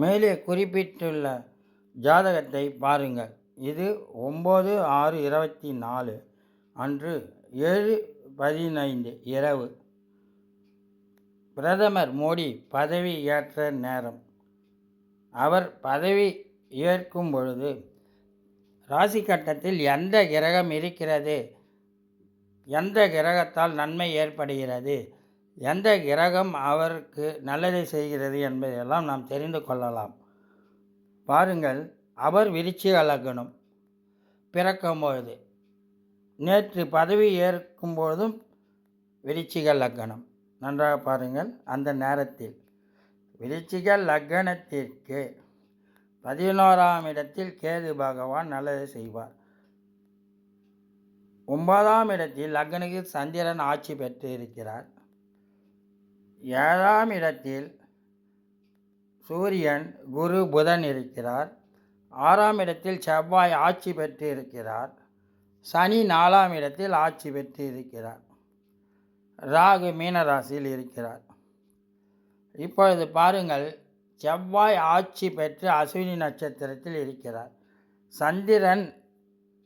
மேலே குறிப்பிட்டுள்ள ஜாதகத்தை பாருங்கள். இது ஒம்பது ஆறு இருபத்தி நாலு அன்று ஏழு பதினைந்து இரவு. பிரதமர் மோடி பதவி ஏற்ற நேரம். அவர் பதவி ஏற்கும் பொழுது ராசி கட்டத்தில் எந்த கிரகம் இருக்கிறது? எந்த கிரகத்தால் நன்மை ஏற்படுகிறது? எந்த கிரகம் அவருக்கு நல்லதை செய்கிறது என்பதையெல்லாம் நாம் தெரிந்து கொள்ளலாம். பாருங்கள் அவர் விருச்சிக லக்னம் பிறக்கும்பொழுது நேற்று பதவி ஏற்கும்பொழுதும் விருச்சிக லக்னம் நன்றாக பாருங்கள் அந்த நேரத்தில். விருச்சிக லக்னத்திற்கு பதினோராம் இடத்தில் கேது பகவான் நல்லது செய்வார். ஒன்பதாம் இடத்தில் லக்னுக்கு சந்திரன் ஆட்சி பெற்று இருக்கிறார் ஏழாம் இடத்தில் சூரியன் குரு புதன் இருக்கிறார். ஆறாம் இடத்தில் செவ்வாய் ஆட்சி பெற்று இருக்கிறார். சனி நாலாம் இடத்தில் ஆட்சி பெற்று இருக்கிறார். ராகு மீனராசியில் இருக்கிறார். இப்பொழுது பாருங்கள் செவ்வாய் ஆட்சி பெற்று அஸ்வினி நட்சத்திரத்தில் இருக்கிறார். சந்திரன்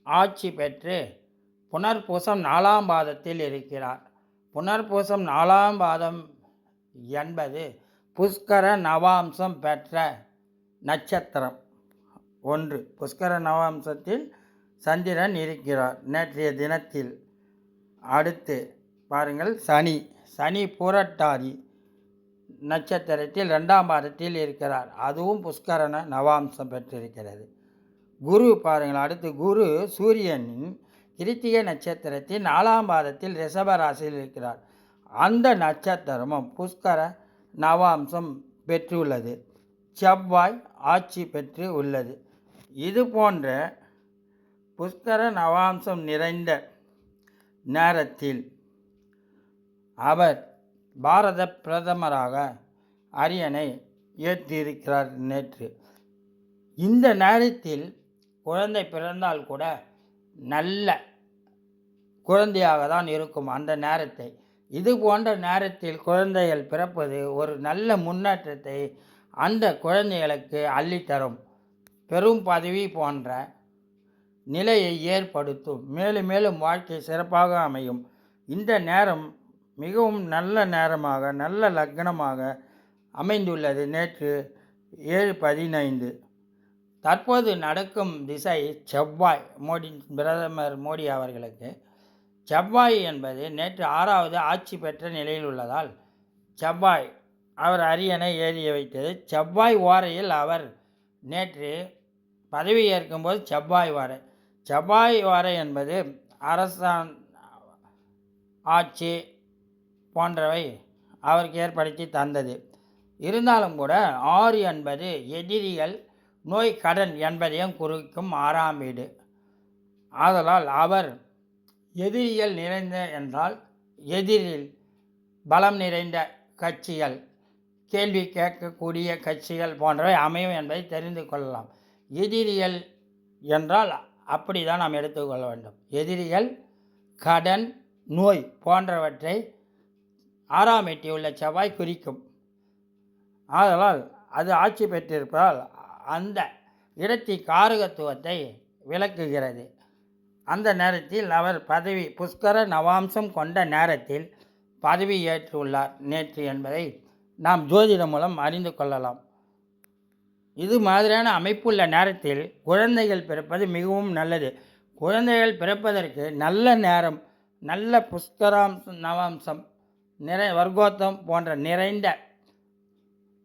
ஆட்சி பெற்று புனர்பூசம் நாலாம் பாதத்தில் இருக்கிறார். புனர்பூசம் நாலாம் பாதம் என்பது புஷ்கர நவாம்சம் பெற்ற நட்சத்திரம். ஒன்று புஷ்கர நவாம்சத்தில் சந்திரன் இருக்கிறார் நேற்றைய தினத்தில். அடுத்து பாருங்கள் சனி. சனி புரட்டாதி நட்சத்திரத்தில் ரெண்டாம் பாதத்தில் இருக்கிறார். அதுவும் புஷ்கரன நவாம்சம் பெற்றிருக்கிறது. குரு பாருங்கள் அடுத்து குரு சூரியனின் கிருத்திகை நட்சத்திரத்தின் நாலாம் பாதத்தில் ரிஷப ராசியில் இருக்கிறார். அந்த நட்சத்திரமும் புஷ்கர நவாம்சம் பெற்றுள்ளது. செவ்வாய் ஆட்சி பெற்று உள்ளது. இது போன்ற புஷ்கர நவாம்சம் நிறைந்த நேரத்தில் அவர் பாரத பிரதமராக அரியணை ஏற்றிருக்கிறார் நேற்று. இந்த நேரத்தில் குழந்தை பிறந்தால் கூட நல்ல குழந்தையாக தான் இருக்கும் அந்த நேரத்தை இது போன்ற நேரத்தில் குழந்தைகள் பிறப்பது ஒரு நல்ல முன்னேற்றத்தை அந்த குழந்தைகளுக்கு அள்ளித்தரும். பெரும் பதவி போன்ற நிலையை ஏற்படுத்தும். மேலும் மேலும் வாழ்க்கை சிறப்பாக அமையும். இந்த நேரம் மிகவும் நல்ல நேரமாக நல்ல லக்னமாக அமைந்துள்ளது. நேற்று ஏழு பதினைந்து. தற்போது நடக்கும் திசை செவ்வாய். மோடி பிரதமர் மோடி அவர்களுக்கு செவ்வாய் என்பது நேற்று ஆறாவது ஆட்சி பெற்ற நிலையில் உள்ளதால் செவ்வாய் அவர் அரியணை ஏறிய வைத்தது. செவ்வாய் ஓரையில் அவர் நேற்று பதவி ஏற்கும்போது செவ்வாய் வாரை செவ்வாய் வாரை என்பது அரசான் ஆட்சி போன்றவை அவருக்கு ஏற்படுத்தி தந்தது. இருந்தாலும் கூட ஆறு என்பது எதிரிகள் நோய் கடன் என்பதையும் குறிக்கும் ஆறாம் வீடு. ஆதலால் அவர் எதிரிகள் நிறைந்த என்றால் எதிரில் பலம் நிறைந்த கட்சிகள் கேள்வி கேட்கக்கூடிய கட்சிகள் போன்றவை அமையும் என்பதை தெரிந்து கொள்ளலாம். எதிரிகள் என்றால் அப்படி தான் நாம் எடுத்துக்கொள்ள வேண்டும். எதிரிகள் கடன் நோய் போன்றவற்றை ஆறாம் எட்டியுள்ள செவ்வாய் குறிக்கும். ஆதலால் அது ஆட்சி பெற்றிருப்பதால் அந்த இடத்தி காரகத்துவத்தை விளக்குகிறது. அந்த நேரத்தில் அவர் பதவி புஷ்கர நவாம்சம் கொண்ட நேரத்தில் பதவி ஏற்றுள்ளார். நேற்று என்பதை நாம் ஜோதிடம் மூலம் அறிந்து கொள்ளலாம். இது மாதிரியான அமைப்புள்ள நேரத்தில் குழந்தைகள் பிறப்பது மிகவும் நல்லது. குழந்தைகள் பிறப்பதற்கு நல்ல நேரம் நல்ல புஷ்கராம்சம் நவாம்சம் நிறை வர்க்கோத்தம் போன்ற நிறைந்த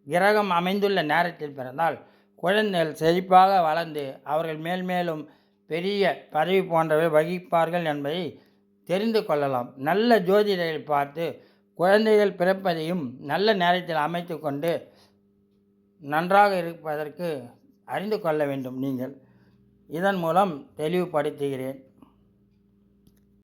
கிரகம் அமைந்துள்ள நேரத்தில் பிறந்தால் குழந்தைகள் செழிப்பாக வளர்ந்து அவர்கள் மேல் மேலும் பெரிய பதவி போன்றவை வகிப்பார்கள் என்பதை தெரிந்து கொள்ளலாம். நல்ல ஜோதிடரை பார்த்து குழந்தைகள் பிறப்பதையும் நல்ல நேரத்தில் அமைத்து கொண்டு நன்றாக இருப்பதற்கு அறிந்து கொள்ள வேண்டும் நீங்கள். இதன் மூலம் தெளிவுபடுத்துகிறேன்.